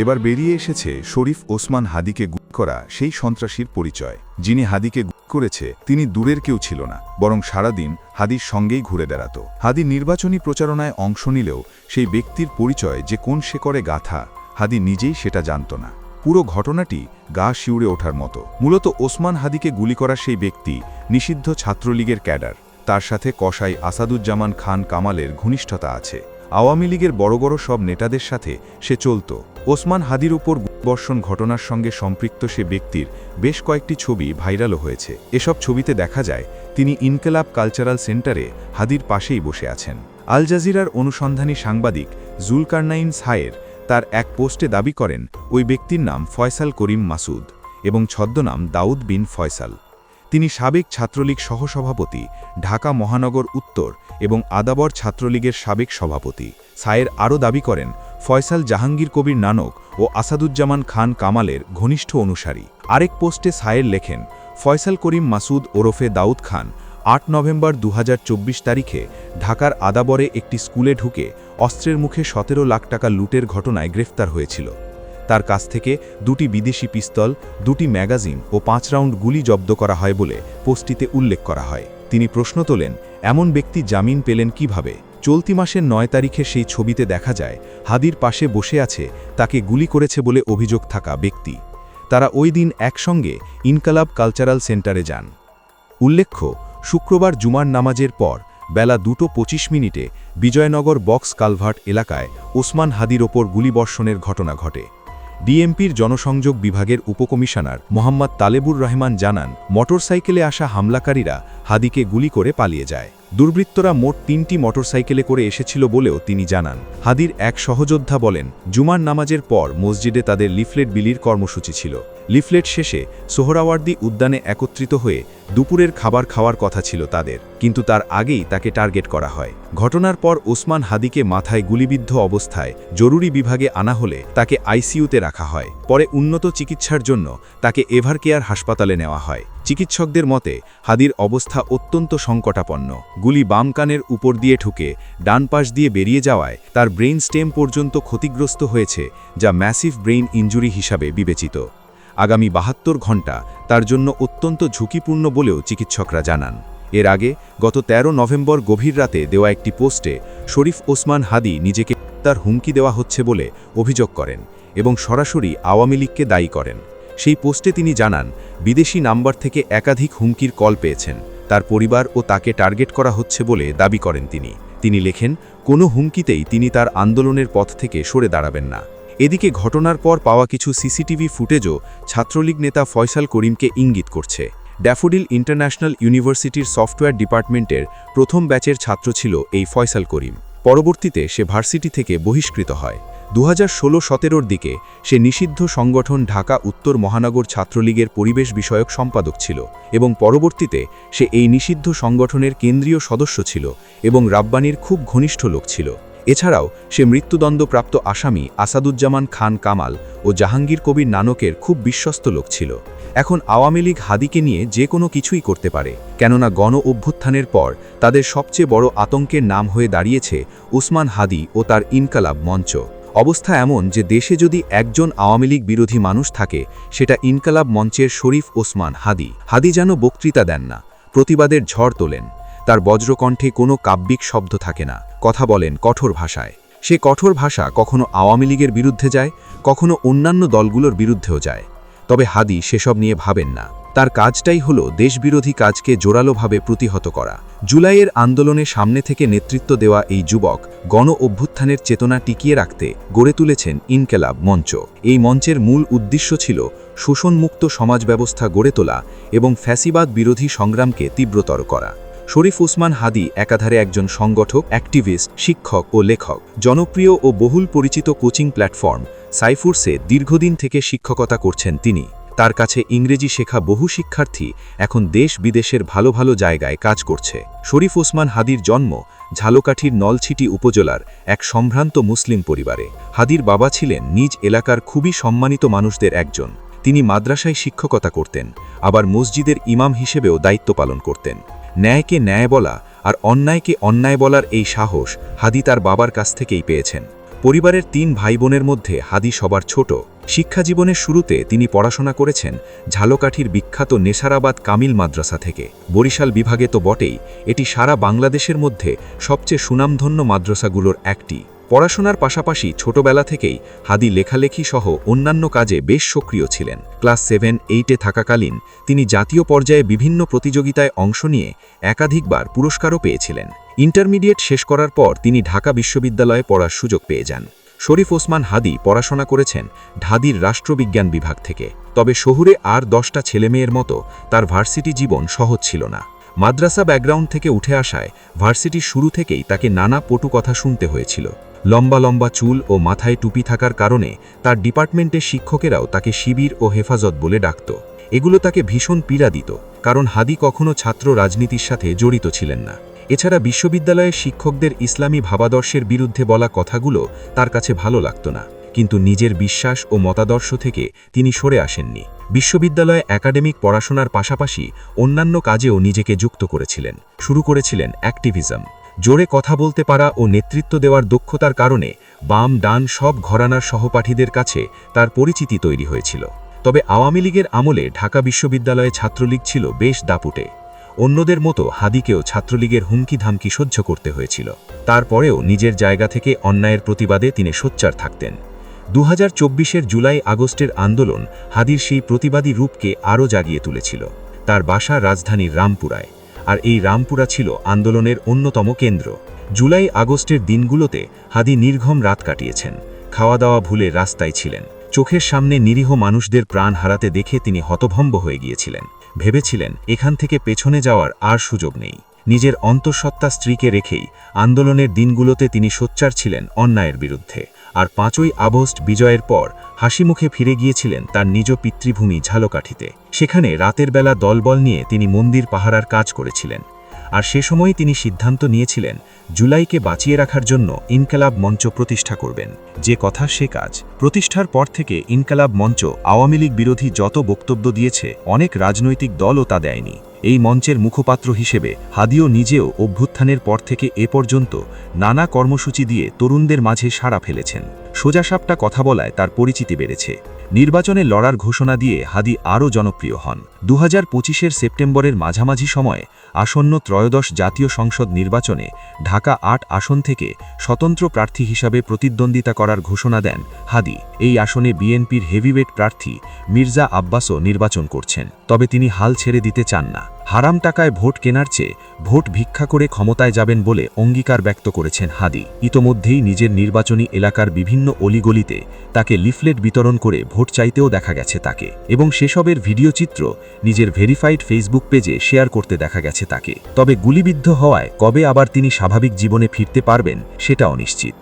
এবার বেরিয়ে এসেছে শরীফ ওসমান হাদিকে গুলি করা সেই সন্ত্রাসীর পরিচয়। যিনি হাদিকে গুলি করেছে, তিনি দূরের কেউ ছিল না, বরং সারাদিন হাদির সঙ্গেই ঘুরে বেড়াত। হাদি নির্বাচনী প্রচারণায় অংশ নিলেও সেই ব্যক্তির পরিচয় যে কোন সে করে গাথা, হাদি নিজেই সেটা জানত না। পুরো ঘটনাটি গা শিউড়ে ওঠার মতো। মূলত ওসমান হাদিকে গুলি করা সেই ব্যক্তি নিষিদ্ধ ছাত্রলীগের ক্যাডার। তার সাথে কসাই আসাদুজ্জামান খান কামালের ঘনিষ্ঠতা আছে। আওয়ামী লীগের বড় বড় সব নেতাদের সাথে সে চলত। ওসমান হাদির উপর বর্ষণ ঘটনার সঙ্গে সম্পৃক্ত সে ব্যক্তির বেশ কয়েকটি ছবি ভাইরালও হয়েছে। এসব ছবিতে দেখা যায়, তিনি ইনকেলাব কালচারাল সেন্টারে হাদির পাশেই বসে আছেন। আল জাজিরার অনুসন্ধানী সাংবাদিক জুলকারনাইন সায়ের তার এক পোস্টে দাবি করেন, ওই ব্যক্তির নাম ফয়সাল করিম মাসুদ এবং ছদ্মনাম দাউদ বিন ফয়সাল। তিনি সাবেক ছাত্রলীগ সহসভাপতি, ঢাকা মহানগর উত্তর এবং আদাবর ছাত্রলীগের সাবেক সভাপতি। সায়ের আরও দাবি করেন, ফয়সাল জাহাঙ্গীর কবির নানক ও আসাদুজ্জামান খান কামালের ঘনিষ্ঠ অনুসারী। আরেক পোস্টে সায়ের লেখেন, ফয়সাল করিম মাসুদ ওরফে দাউদ খান আট নভেম্বর দু হাজার চব্বিশ তারিখে ঢাকার আদাবরে একটি স্কুলে ঢুকে অস্ত্রের মুখে সতেরো লাখ টাকা লুটের ঘটনায় গ্রেফতার হয়েছিল। তার কাছ থেকে দুটি বিদেশি পিস্তল, দুটি ম্যাগাজিন ও পাঁচ রাউন্ড গুলি জব্দ করা হয় বলে পোস্টটিতে উল্লেখ করা হয়। তিনি প্রশ্ন তোলেন, এমন ব্যক্তি জামিন পেলেন কীভাবে? চলতি মাসের নয় তারিখে সেই ছবিতে দেখা যায়, হাদির পাশে বসে আছে, তাকে গুলি করেছে বলে অভিযোগ থাকা ব্যক্তি। তারা ওই দিন একসঙ্গে ইনকালাব কালচারাল সেন্টারে যান। উল্লেখ্য, শুক্রবার জুমার নামাজের পর, বেলা দুটো পঁচিশ মিনিটে বিজয়নগর বক্স কালভার্ট এলাকায় ওসমান হাদির ওপর গুলিবর্ষণের ঘটনা ঘটে। ডিএমপির জনসংযোগ বিভাগের উপকমিশনার মোহাম্মদ তালেবুর রহমান জানান, মোটরসাইকেলে আসা হামলাকারীরা হাদিকে গুলি করে পালিয়ে যায়। দুর্বৃত্তরা মোট তিনটি মোটরসাইকেলে করে এসেছিল বলেও তিনি জানান। হাদির এক সহযোদ্ধা বলেন, জুমার নামাজের পর মসজিদে তাদের লিফলেট বিলির কর্মসূচি ছিল। লিফলেট শেষে সোহরাওয়ার্দী উদ্যানে একত্রিত হয়ে দুপুরের খাবার খাওয়ার কথা ছিল তাদের, কিন্তু তার আগেই তাকে টার্গেট করা হয়। ঘটনার পর ওসমান হাদিকে মাথায় গুলিবিদ্ধ অবস্থায় জরুরি বিভাগে আনা হলে তাকে আইসিইউতে রাখা হয়। পরে উন্নত চিকিৎসার জন্য তাকে এভারকেয়ার হাসপাতালে নেওয়া হয়। চিকিৎসকদের মতে, হাদির অবস্থা অত্যন্ত সংকটাপন্ন। গুলি বাম কানের উপর দিয়ে ঠুকে ডান পাশ দিয়ে বেরিয়ে যাওয়ায় তার ব্রেইন স্টেম পর্যন্ত ক্ষতিগ্রস্ত হয়েছে, যা ম্যাসিভ ব্রেইন ইঞ্জুরি হিসাবে বিবেচিত। আগামী বাহাত্তর ঘণ্টা তার জন্য অত্যন্ত ঝুঁকিপূর্ণ বলেও চিকিৎসকরা জানান। এর আগে গত ১৩ নভেম্বর গভীর রাতে দেওয়া একটি পোস্টে শরীফ ওসমান হাদি নিজেকে তার হুমকি দেওয়া হচ্ছে বলে অভিযোগ করেন এবং সরাসরি আওয়ামী লীগকে দায়ী করেন। সেই পোস্টে তিনি জানান, বিদেশি নাম্বার থেকে একাধিক হুমকির কল পেয়েছেন, তার পরিবার ও তাকে টার্গেট করা হচ্ছে বলে দাবি করেন তিনি। তিনি লেখেন, কোনো হুমকিতেই তিনি তার আন্দোলনের পথ থেকে সরে দাঁড়াবেন না। এদিকে ঘটনার পর পাওয়া কিছু সিসিটিভি ফুটেজও ছাত্রলীগ নেতা ফয়সাল করিমকে ইঙ্গিত করছে। ড্যাফোডিল ইন্টারন্যাশনাল ইউনিভার্সিটির সফটওয়্যার ডিপার্টমেন্টের প্রথম ব্যাচের ছাত্র ছিল এই ফয়সাল করিম। পরবর্তীতে সে ভার্সিটি থেকে বহিষ্কৃত হয়। দু হাজার সতেরোর দিকে সে নিষিদ্ধ সংগঠন ঢাকা উত্তর মহানগর ছাত্রলীগের পরিবেশ বিষয়ক সম্পাদক ছিল এবং পরবর্তীতে সে এই নিষিদ্ধ সংগঠনের কেন্দ্রীয় সদস্য ছিল এবং রাব্বানির খুব ঘনিষ্ঠ লোক ছিল। এছাড়াও সে মৃত্যুদণ্ডপ্রাপ্ত আসামি আসাদুজ্জামান খান কামাল ও জাহাঙ্গীর কবির নানকের খুব বিশ্বস্ত লোক ছিল। এখন আওয়ামী লীগ হাদিকে নিয়ে যে কোনো কিছুই করতে পারে, কেননা গণ অভ্যুত্থানের পর তাদের সবচেয়ে বড় আতঙ্কের নাম হয়ে দাঁড়িয়েছে উসমান হাদি ও তার ইনকালাব মঞ্চ। অবস্থা এমন যে দেশে যদি একজন আওয়ামী লীগ বিরোধী মানুষ থাকে, সেটা ইনকালাব মঞ্চের শরীফ ওসমান হাদি। হাদি যেন বক্তৃতা দেন না, প্রতিবাদের ঝড় তোলেন। তার বজ্রকণ্ঠে কোনো কাব্যিক শব্দ থাকে না। কথা বলেন কঠোর ভাষায়। সে কঠোর ভাষা কখনো আওয়ামী লীগের বিরুদ্ধে যায়, কখনো অন্যান্য দলগুলোর বিরুদ্ধেও যায়। তবে হাদি সেসব নিয়ে ভাবেন না। তার কাজটাই হল দেশবিরোধী কাজকে জোরালোভাবে প্রতিহত করা। জুলাইয়ের আন্দোলনে সামনে থেকে নেতৃত্ব দেওয়া এই যুবক গণ অভ্যুত্থানের চেতনা টিকিয়ে রাখতে গড়ে তুলেছেন ইনকেলাব মঞ্চ। এই মঞ্চের মূল উদ্দেশ্য ছিল শোষণমুক্ত সমাজ ব্যবস্থা গড়ে তোলা এবং ফ্যাসিবাদ বিরোধী সংগ্রামকে তীব্রতর করা। শরীফ ওসমান হাদি একাধারে একজন সংগঠক, অ্যাক্টিভিস্ট, শিক্ষক ও লেখক। জনপ্রিয় ও বহুল পরিচিত কোচিং প্ল্যাটফর্ম সাইফুরসে দীর্ঘদিন থেকে শিক্ষকতা করছেন তিনি। তার কাছে ইংরেজি শেখা বহু শিক্ষার্থী এখন দেশ বিদেশের ভালো ভালো জায়গায় কাজ করছে। শরীফ ওসমান হাদির জন্ম ঝালকাঠির নলছিটি উপজেলার এক সম্ভ্রান্ত মুসলিম পরিবারে। হাদির বাবা ছিলেন নিজ এলাকার খুবই সম্মানিত মানুষদের একজন। তিনি মাদ্রাসায় শিক্ষকতা করতেন, আবার মসজিদের ইমাম হিসেবেও দায়িত্ব পালন করতেন। ন্যায়কে ন্যায় বলা আর অন্যায়কে অন্যায় বলার এই সাহস হাদি তার বাবার কাছ থেকেই পেয়েছেন। পরিবারের তিন ভাই বোনের মধ্যে হাদি সবার ছোট। শিক্ষা জীবনের শুরুতে তিনি পড়াশোনা করেছেন ঝালকাঠির বিখ্যাত নেসারাবাদ কামিল মাদ্রাসা থেকে। বরিশাল বিভাগে তো বটেই, এটি সারা বাংলাদেশের মধ্যে সবচেয়ে সুনামধন্য মাদ্রাসাগুলোর একটি। পড়াশোনার পাশাপাশি ছোটবেলা থেকেই হাদি লেখালেখি সহ অন্যান্য কাজে বেশ সক্রিয় ছিলেন। ক্লাস সেভেন, এইটে থাকাকালীন তিনি জাতীয় পর্যায়ে বিভিন্ন প্রতিযোগিতায় অংশ নিয়ে একাধিকবার পুরস্কারও পেয়েছিলেন। ইন্টারমিডিয়েট শেষ করার পর তিনি ঢাকা বিশ্ববিদ্যালয়ে পড়ার সুযোগ পেয়ে যান। শরীফ ওসমান হাদি পড়াশোনা করেছেন ঢাদির রাষ্ট্রবিজ্ঞান বিভাগ থেকে। তবে শহুরে আর দশটা ছেলেমেয়ের মতো তার ভার্সিটি জীবন সহজ ছিল না। মাদ্রাসা ব্যাকগ্রাউন্ড থেকে উঠে আসায় ভার্সিটির শুরু থেকেই তাকে নানা পটু কথা শুনতে হয়েছিল। লম্বা লম্বা চুল ও মাথায় টুপি থাকার কারণে তার ডিপার্টমেন্টের শিক্ষকেরাও তাকে শিবির ও হেফাজত বলে ডাকত। এগুলো তাকে ভীষণ পীড়া দিত, কারণ হাদি কখনো ছাত্র রাজনীতির সাথে জড়িত ছিলেন না। এছাড়া বিশ্ববিদ্যালয়ের শিক্ষকদের ইসলামী ভাবাদর্শের বিরুদ্ধে বলা কথাগুলো তার কাছে ভালো লাগত না। কিন্তু নিজের বিশ্বাস ও মতাদর্শ থেকে তিনি সরে আসেননি। বিশ্ববিদ্যালয়ে একাডেমিক পড়াশোনার পাশাপাশি অন্যান্য কাজেও নিজেকে যুক্ত করেছিলেন। শুরু করেছিলেন অ্যাক্টিভিজম। জোরে কথা বলতে পারা ও নেতৃত্ব দেওয়ার দক্ষতার কারণে বাম, ডান সব ঘরানার সহপাঠীদের কাছে তার পরিচিতি তৈরি হয়েছিল। তবে আওয়ামী লীগের আমলে ঢাকা বিশ্ববিদ্যালয়ে ছাত্রলীগ ছিল বেশ দাপুটে। অন্যদের মতো হাদিকেও ছাত্রলীগের হুমকি ধামকি সহ্য করতে হয়েছিল। তারপরেও নিজের জায়গা থেকে অন্যায়ের প্রতিবাদে তিনি সোচ্চার থাকতেন। দু হাজার জুলাই আগস্টের আন্দোলন হাদির সেই প্রতিবাদী রূপকে আরও জাগিয়ে তুলেছিল। তার বাসা রাজধানীর রামপুরায়। আর এই রামপুরা ছিল আন্দোলনের অন্যতম কেন্দ্র। জুলাই আগস্টের দিনগুলোতে হাদি নির্ঘম রাত কাটিয়েছেন। খাওয়া দাওয়া ভুলে রাস্তায় ছিলেন। চোখের সামনে নিরীহ মানুষদের প্রাণ হারাতে দেখে তিনি হতভম্ব হয়ে গিয়েছিলেন। ভেবেছিলেন এখান থেকে পেছনে যাওয়ার আর সুযোগ নেই। নিজের অন্তঃসত্ত্বা স্ত্রীকে রেখেই আন্দোলনের দিনগুলোতে তিনি সোচ্চার ছিলেন অন্যায়ের বিরুদ্ধে। আর পাঁচই আগস্ট বিজয়ের পর হাসিমুখে ফিরে গিয়েছিলেন তার নিজ পিতৃভূমি ঝালকাঠিতে। সেখানে রাতের বেলা দলবল নিয়ে তিনি মন্দির পাহারার কাজ করেছিলেন। আর সে সময় তিনি সিদ্ধান্ত নিয়েছিলেন জুলাইকে বাঁচিয়ে রাখার জন্য ইনকালাব মঞ্চ প্রতিষ্ঠা করবেন। যে কথা সে কাজ। প্রতিষ্ঠার পর থেকে ইনকালাব মঞ্চ আওয়ামী লীগ বিরোধী যত বক্তব্য দিয়েছে, অনেক রাজনৈতিক দলও তা দেয়নি। এই মঞ্চের মুখপাত্র হিসেবে হাদিও নিজেও অভ্যুত্থানের পর থেকে এ পর্যন্ত নানা কর্মসূচি দিয়ে তরুণদের মাঝে সাড়া ফেলেছেন। সোজাসাপটা কথা বলায় তার পরিচিতি বেড়েছে। নির্বাচনে লড়ার ঘোষণা দিয়ে হাদি আরও জনপ্রিয় হন। দু হাজার সেপ্টেম্বরের মাঝামাঝি সময়ে আসন্ন ত্রয়োদশ জাতীয় সংসদ নির্বাচনে ঢাকা আট আসন থেকে স্বতন্ত্র প্রার্থী হিসাবে প্রতিদ্বন্দ্বিতা করার ঘোষণা দেন হাদি। এই আসনে বিএনপির হেভিওয়েট প্রার্থী মির্জা আব্বাসও নির্বাচন করছেন। তবে তিনি হাল ছেড়ে দিতে চান না। হারাম টাকায় ভোট কেনার চেয়ে ভোট ভিক্ষা করে ক্ষমতায় যাবেন বলে অঙ্গীকার ব্যক্ত করেছেন হাদি। ইতোমধ্যেই নিজের নির্বাচনী এলাকার বিভিন্ন অলিগলিতে তাকে লিফলেট বিতরণ করে ভোট চাইতেও দেখা গেছে তাকে এবং সেসবের ভিডিও চিত্র নিজের ভেরিফাইড ফেসবুক পেজে শেয়ার করতে দেখা গেছে তাকে। তবে গুলিবিদ্ধ হওয়ায় কবে আবার তিনি স্বাভাবিক জীবনে ফিরতে পারবেন সেটা অনিশ্চিত